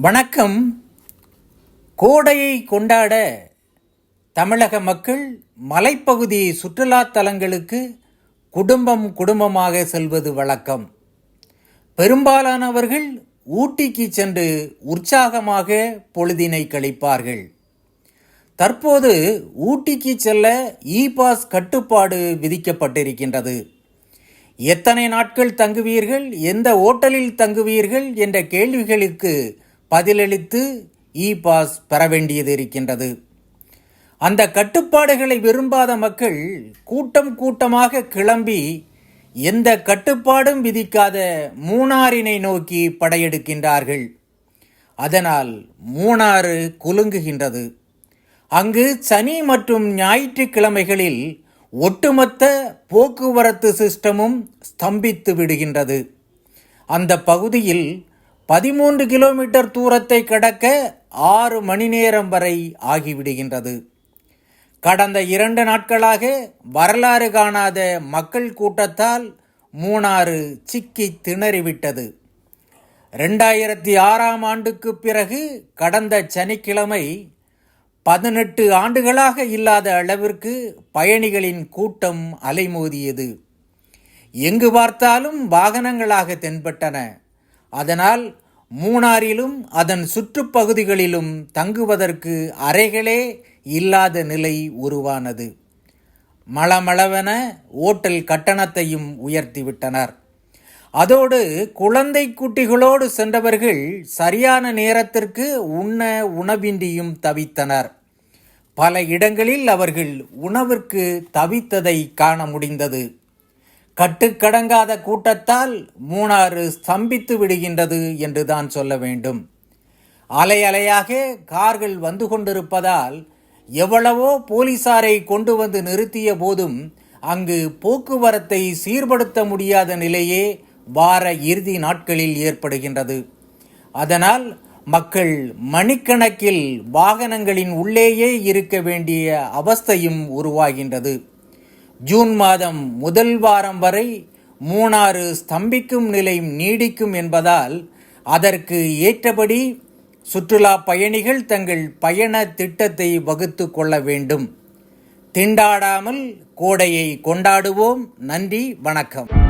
வணக்கம். கோடையை கொண்டாட தமிழக மக்கள் மலைப்பகுதி சுற்றுலா தலங்களுக்கு குடும்பம் குடும்பமாக செல்வது வழக்கம். பெரும்பாலானவர்கள் ஊட்டிக்கு சென்று உற்சாகமாக பொழுதினை கழிப்பார்கள். தற்போது ஊட்டிக்கு செல்ல இ பாஸ் கட்டுப்பாடு விதிக்கப்பட்டிருக்கின்றது. எத்தனை நாட்கள் தங்குவீர்கள்? எந்த ஓட்டலில் தங்குவீர்கள்? என்ற கேள்விகளுக்கு பதிலளித்து e இ பாஸ் பெற வேண்டியது இருக்கின்றது. அந்த கட்டுப்பாடுகளை விரும்பாத மக்கள் கூட்டம் கூட்டமாக கிளம்பி எந்த கட்டுப்பாடும் விதிக்காத மூணாரினை நோக்கி படையெடுக்கின்றார்கள். அதனால் மூணாறு குலுங்குகின்றது. அங்கு சனி மற்றும் ஞாயிற்றுக்கிழமைகளில் ஒட்டுமொத்த போக்குவரத்து சிஸ்டமும் ஸ்தம்பித்து விடுகின்றது. அந்த பகுதியில் பதிமூன்று கிலோமீட்டர் தூரத்தை கடக்க ஆறு மணி நேரம் வரை ஆகிவிடுகின்றது. கடந்த இரண்டு நாட்களாக வரலாறு காணாத மக்கள் கூட்டத்தால் மூணாறு சிக்கி திணறிவிட்டது. ரெண்டாயிரத்தி ஆறாம் ஆண்டுக்கு பிறகு கடந்த சனிக்கிழமை பதினெட்டு ஆண்டுகளாக இல்லாத அளவிற்கு பயணிகளின் கூட்டம் அலைமோதியது. எங்கு பார்த்தாலும் வாகனங்களாக தென்பட்டன. அதனால் மூணாறிலும் அதன் சுற்றுப்பகுதிகளிலும் தங்குவதற்கு அறைகளே இல்லாத நிலை உருவானது. மளமளவென ஓட்டல் கட்டணத்தையும் உயர்த்திவிட்டனர். அதோடு குழந்தை குட்டிகளோடு சென்றவர்கள் சரியான நேரத்திற்கு உண்ண உணவின்றியும் தவித்தனர். பல இடங்களில் அவர்கள் உணவிற்கு தவித்ததை காண முடிந்தது. கட்டுக்கடங்காத கூட்டத்தால் மூணாறு ஸ்தம்பித்து விடுகின்றது என்று தான் சொல்ல வேண்டும். அலை அலையாக கார்கள் வந்து கொண்டிருப்பதால் எவ்வளவோ போலீசாரை கொண்டு வந்து நிறுத்திய போதும் அங்கு போக்குவரத்தை சீர்படுத்த முடியாத நிலையே வார இறுதி நாட்களில் ஏற்படுகின்றது. அதனால் மக்கள் மணிக்கணக்கில் வாகனங்களின் உள்ளேயே இருக்க வேண்டிய அவஸ்தையும் உருவாகின்றது. ஜூன் மாதம் முதல் வாரம் வரை மூணாறு ஸ்தம்பிக்கும் நிலை நீடிக்கும் என்பதால் அதற்கு ஏற்றபடி சுற்றுலா பயணிகள் தங்கள் பயண திட்டத்தை வகுத்து கொள்ள வேண்டும். திண்டாடாமல் கோடையை கொண்டாடுவோம். நன்றி வணக்கம்.